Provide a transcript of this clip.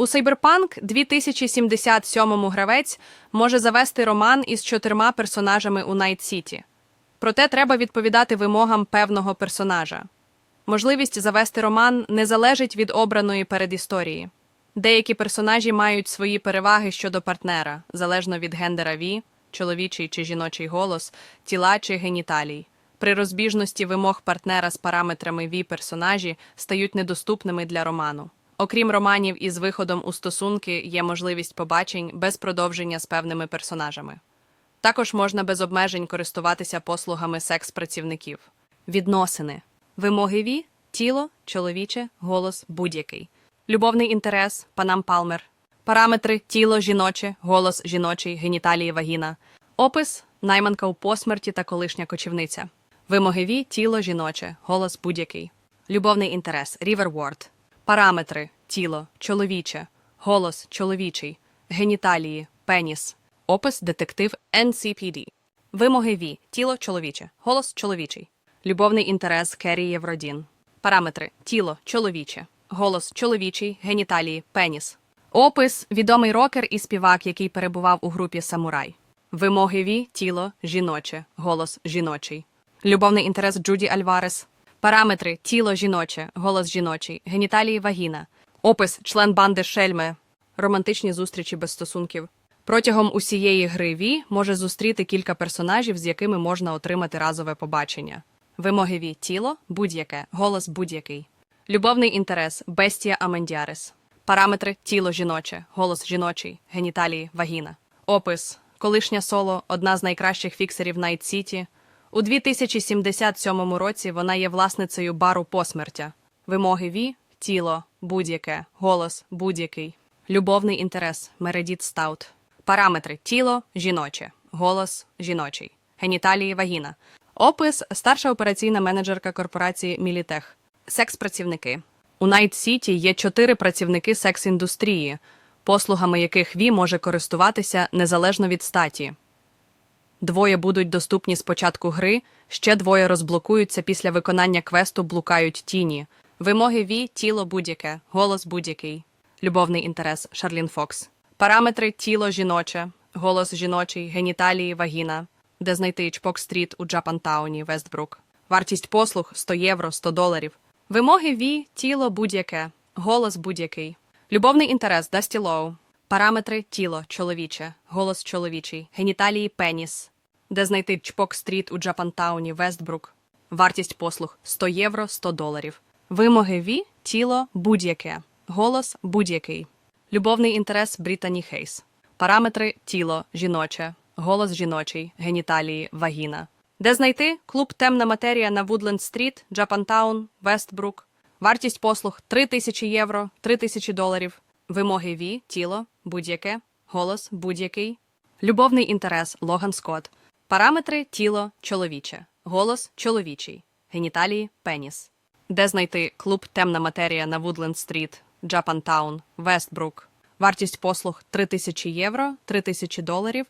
У Cyberpunk 2077 гравець може завести роман із чотирма персонажами у Найт Сіті. Проте треба відповідати вимогам певного персонажа. Можливість завести роман не залежить від обраної передісторії. Деякі персонажі мають свої переваги щодо партнера, залежно від гендера Ві, чоловічий чи жіночий голос, тіла чи геніталій. При розбіжності вимог партнера з параметрами Ві персонажі стають недоступними для роману. Окрім романів із виходом у стосунки, є можливість побачень без продовження з певними персонажами. Також можна без обмежень користуватися послугами секс-працівників. Відносини. Вимоги Ві – тіло, чоловіче, голос будь-який. Любовний інтерес – панам Палмер. Параметри – тіло жіноче, голос жіночий, геніталії вагіна. Опис – найманка у посмерті та колишня кочівниця. Вимоги Ві – тіло жіноче, голос будь-який. Любовний інтерес – Ріверворд. Параметри – тіло, чоловіче, голос чоловічий, геніталії, пеніс. Опис детектив NCPD. Вимоги Ві. Тіло чоловіче. Голос чоловічий. Любовний інтерес Керрі Євродін. Параметри: тіло чоловіче. Голос чоловічий, геніталії, пеніс. Опис відомий рокер і співак, який перебував у групі Самурай. Вимоги Ві. Тіло жіноче. Голос жіночий. Любовний інтерес Джуді Альварес. Параметри: тіло жіноче, голос жіночий, геніталії вагіна. Опис член банди Шельме. Романтичні зустрічі без стосунків. Протягом усієї гри Ві може зустріти кілька персонажів, з якими можна отримати разове побачення. Вимоги Ві тіло будь-яке, голос будь-який. Любовний інтерес Бестія Амендіарес. Параметри тіло жіноче, голос жіночий, геніталії, вагіна. Опис колишня соло, одна з найкращих фіксерів Найт Сіті. У 2077 році вона є власницею бару посмертя. Вимоги Ві тіло будь-яке, голос будь-який. Любовний інтерес Мередіт Стаут. Параметри тіло жіноче, голос жіночий, геніталії вагіна. Опис старша операційна менеджерка корпорації Мілітех. Секс-працівники. У Найт Сіті є чотири працівники секс-індустрії, послугами яких Ві може користуватися незалежно від статі. Двоє будуть доступні з початку гри, ще двоє розблокуються після виконання квесту Блукають тіні. Вимоги Ві тіло будь-яке, голос будь-який. Любовний інтерес Шарлін Фокс. Параметри тіло жіноче, голос жіночий, геніталії, вагіна, де знайти Чпок Стріт у Джапантауні, Вестбрук. Вартість послуг 100 євро, 100 доларів. Вимоги Ві тіло будь-яке, голос будь-який. Любовний інтерес Дасті Лоу. Параметри тіло чоловіче, голос чоловічий, геніталії пеніс, де знайти Чпок Стріт у Джапантауні, Вестбрук. Вартість послуг 100 євро, 100 доларів. Вимоги Ві тіло будь-яке, голос будь-який. Любовний інтерес Брітані Хейс. Параметри тіло жіноче, голос жіночий, геніталії, вагіна. Де знайти клуб Темна матерія на Вудленд Стріт, Джапантаун, Вестбрук. Вартість послуг 3 тисячі євро, 3 тисячі доларів. Вимоги Ві, тіло, будь-яке, голос будь-який. Любовний інтерес Логан Скотт. Параметри тіло чоловіче, голос чоловічий, геніталії пеніс. Де знайти клуб Темна матерія на Вудленд Стріт, Джапантаун, Вестбрук. Вартість послуг 3 тисячі євро, 3 тисячі доларів.